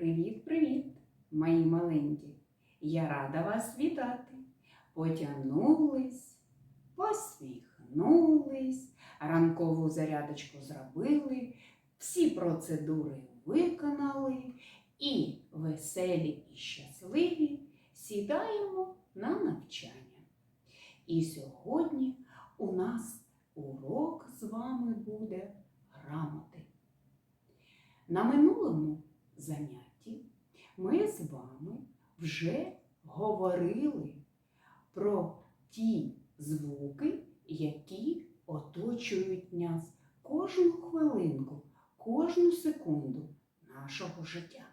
Привіт-привіт, мої маленькі! Я рада вас вітати. Потягнулись, посміхнулись, ранкову зарядочку зробили, всі процедури виконали і веселі і щасливі сідаємо на навчання. І сьогодні у нас урок з вами буде грамоти. На минулому занятті ми з вами вже говорили про ті звуки, які оточують нас кожну хвилинку, кожну секунду нашого життя.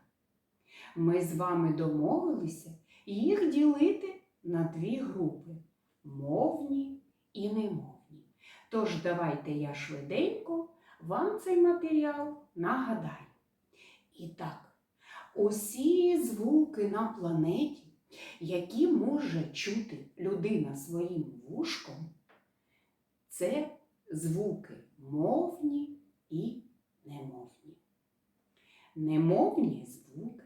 Ми з вами домовилися їх ділити на дві групи мовні і немовні. Тож давайте я швиденько вам цей матеріал нагадаю. І так, усі звуки на планеті, які може чути людина своїм вушком, це звуки мовні і немовні. Немовні звуки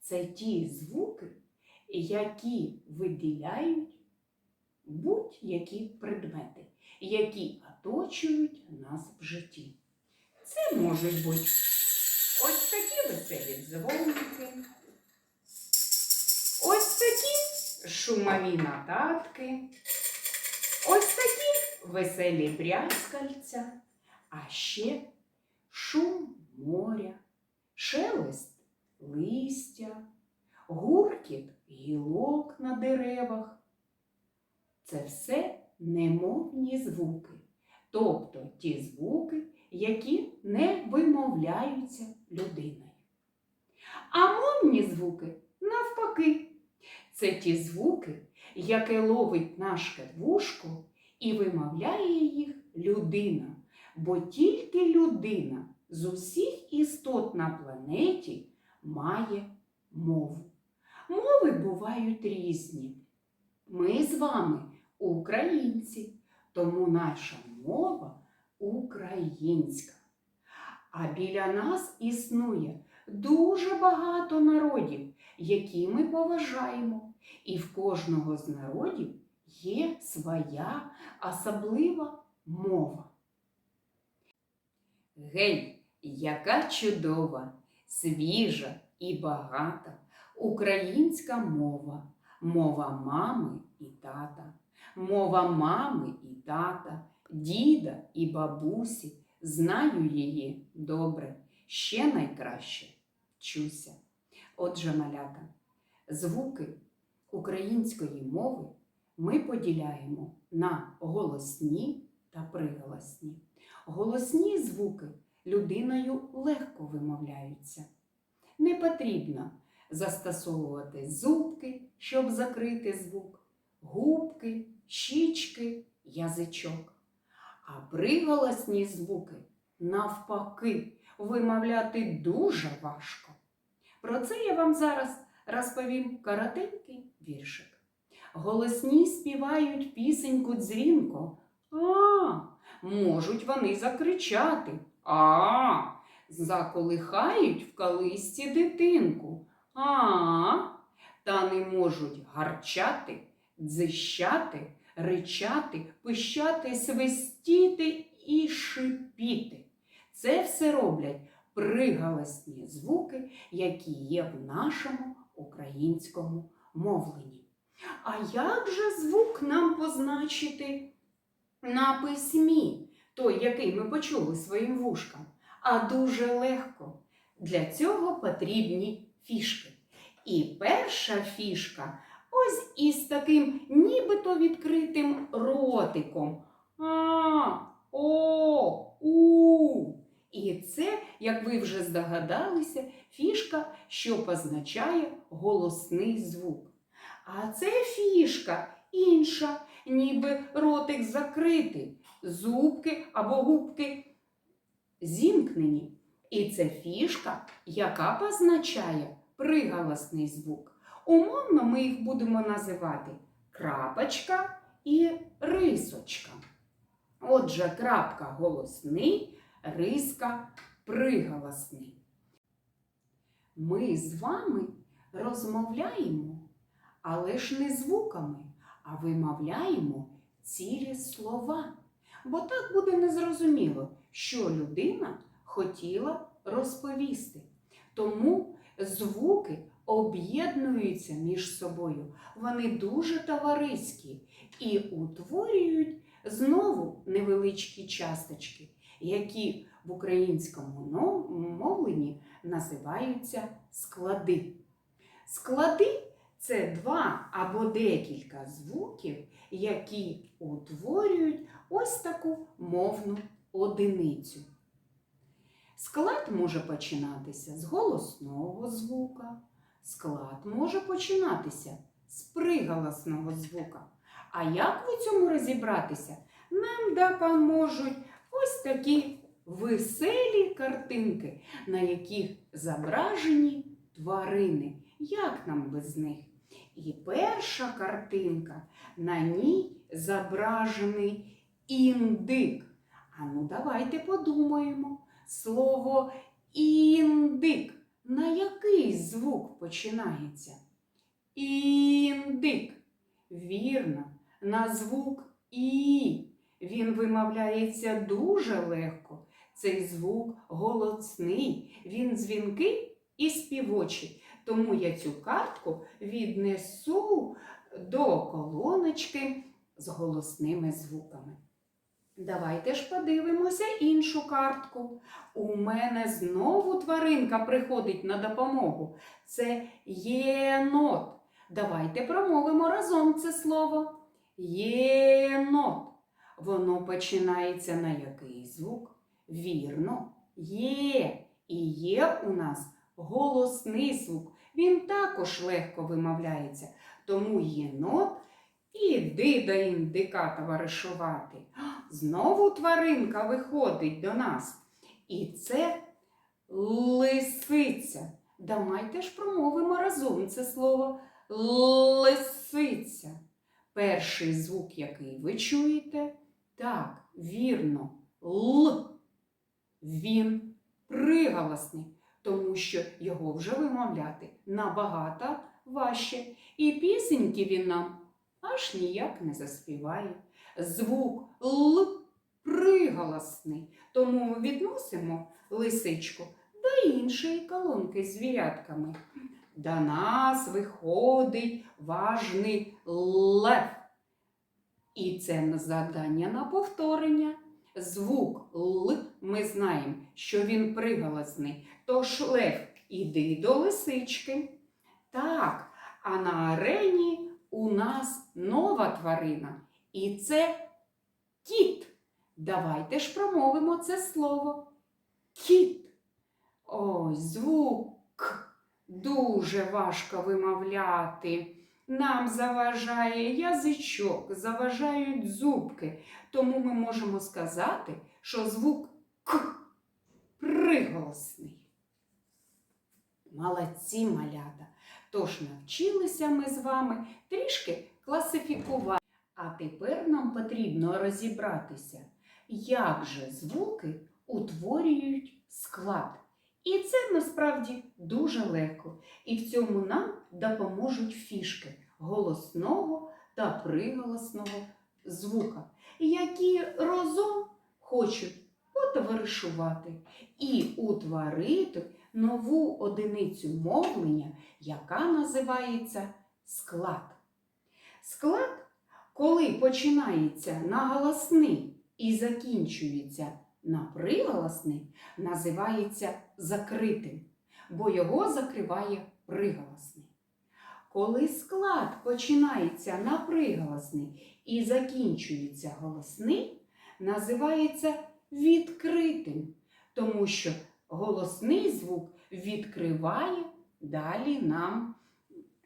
це ті звуки, які виділяють будь-які предмети, які оточують нас в житті. Це можуть бути такі веселі дзвоники, ось такі шумові нотатки, ось такі веселі брязкальця, а ще шум моря, шелест листя, гуркіт гілок на деревах. Це все немовні звуки, тобто ті звуки, які не вимовляються людиною. А мовні звуки навпаки. Це ті звуки, які ловить наше вушко і вимовляє їх людина, бо тільки людина з усіх істот на планеті має мову. Мови бувають різні. Ми з вами українці, тому наша мова українська. А біля нас існує дуже багато народів, які ми поважаємо, і в кожного з народів є своя особлива мова. Гей, яка чудова, свіжа і багата українська мова, мова мами і тата, мова мами і тата, діда і бабусі. Знаю її добре, ще найкраще вчуся. Отже, малята, звуки української мови ми поділяємо на голосні та приголосні. Голосні звуки людиною легко вимовляються. Не потрібно застосовувати зубки, щоб закрити звук, губки, щічки, язичок. А приголосні звуки, навпаки, вимовляти дуже важко. Про це я вам зараз розповім коротенький віршик. Голосні співають пісеньку дзвінко. А, можуть вони закричати. А, заколихають в калисті дитинку. А, та не можуть гарчати, дзищати, ричати, пищати, свистіти і шипіти. Це все роблять приголосні звуки, які є в нашому українському мовленні. А як же звук нам позначити на письмі, той, який ми почули своїм вушкам? А дуже легко. Для цього потрібні фішки. І перша фішка ось із таким нібито відкритим ротиком. А, о, у. І це, як ви вже здогадалися, фішка, що позначає голосний звук. А це фішка інша, ніби ротик закритий, зубки або губки зімкнені. І це фішка, яка позначає приголосний звук. Умовно ми їх будемо називати крапочка і рисочка. Отже, крапка голосний, риска приголосний. ми з вами розмовляємо, але ж не звуками, а вимовляємо цілі слова. Бо так буде незрозуміло, що людина хотіла розповісти. Тому звуки об'єднуються між собою. Вони дуже товариські і утворюють знову невеличкі часточки, які в українському мовленні називаються склади. Склади це два або декілька звуків, які утворюють ось таку мовну одиницю. Склад може починатися з голосного звука, склад може починатися з приголосного звука. А як в цьому розібратися, нам допоможуть ось такі веселі картинки, на яких зображені тварини. Як нам без них? І перша картинка, на ній зображений індик. А ну давайте подумаємо. Слово індик. На який звук починається? Індик. Вірно, на звук І. Він вимовляється дуже легко. Цей звук голосний, він дзвінкий і співочий. Тому я цю картку віднесу до колоночки з голосними звуками. Давайте ж подивимося іншу картку. У мене знову тваринка приходить на допомогу. Це єнот. Давайте промовимо разом це слово. Єнот. Воно починається на який звук? Вірно, є. І є у нас голосний звук. Він також легко вимовляється. Тому єнот іди до індика товаришувати. Знову тваринка виходить до нас. І це лисиця. Давайте ж промовимо разом це слово лисиця. Перший звук, який ви чуєте, так, вірно, Л. Він приголосний, тому що його вже вимовляти набагато важче. І пісеньки він нам аж ніяк не заспіває. Звук Л приголосний, тому відносимо лисичку до іншої колонки з звірятками. До нас виходить важний лев. І це завдання на повторення. Звук Л ми знаємо, що він приголосний. Тож лев, іди до лисички. Так, а на арені у нас нова тварина. І це кіт. Давайте ж промовимо це слово. Кіт. Ой, звук дуже важко вимовляти. Нам заважає язичок, заважають зубки. Тому ми можемо сказати, що звук К приголосний. Молодці малята. Тож навчилися ми з вами трішки класифікувати. А тепер нам потрібно розібратися, як же звуки утворюють склад. І це насправді дуже легко. І в цьому нам допоможуть фішки голосного та приголосного звука, які разом хочуть потоваришувати і утворити нову одиницю мовлення, яка називається склад. Склад, коли починається на голосний і закінчується на приголосний, називається закритим, бо його закриває приголосний. Коли склад починається на приголосний і закінчується голосний, називається відкритим, тому що голосний звук відкриває далі нам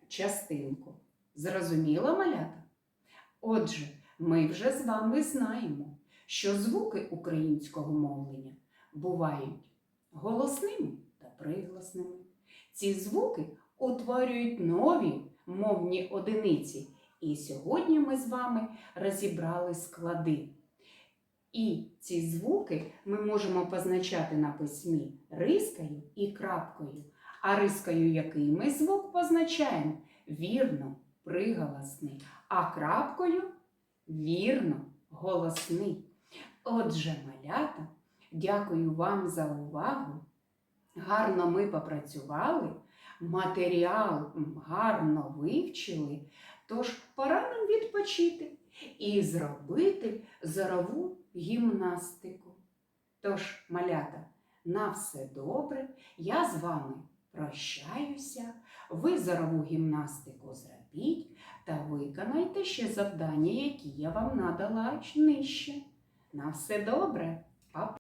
частинку. Зрозуміла малята? Отже, ми вже з вами знаємо, що звуки українського мовлення бувають голосними та приголосними. Ці звуки утворюють нові мовні одиниці. І сьогодні ми з вами розібрали склади. І ці звуки ми можемо позначати на письмі рискою і крапкою. А рискою який ми звук позначаємо? Вірно, приголосний. А крапкою вірно, голосний. Отже, малята, дякую вам за увагу. Гарно ми попрацювали, матеріал гарно вивчили, тож пора нам відпочити і зробити зорову гімнастику. Тож, малята, на все добре, я з вами прощаюся. Ви зорову гімнастику зробіть та виконайте ще завдання, які я вам надала нижче. На все добре! Па-па!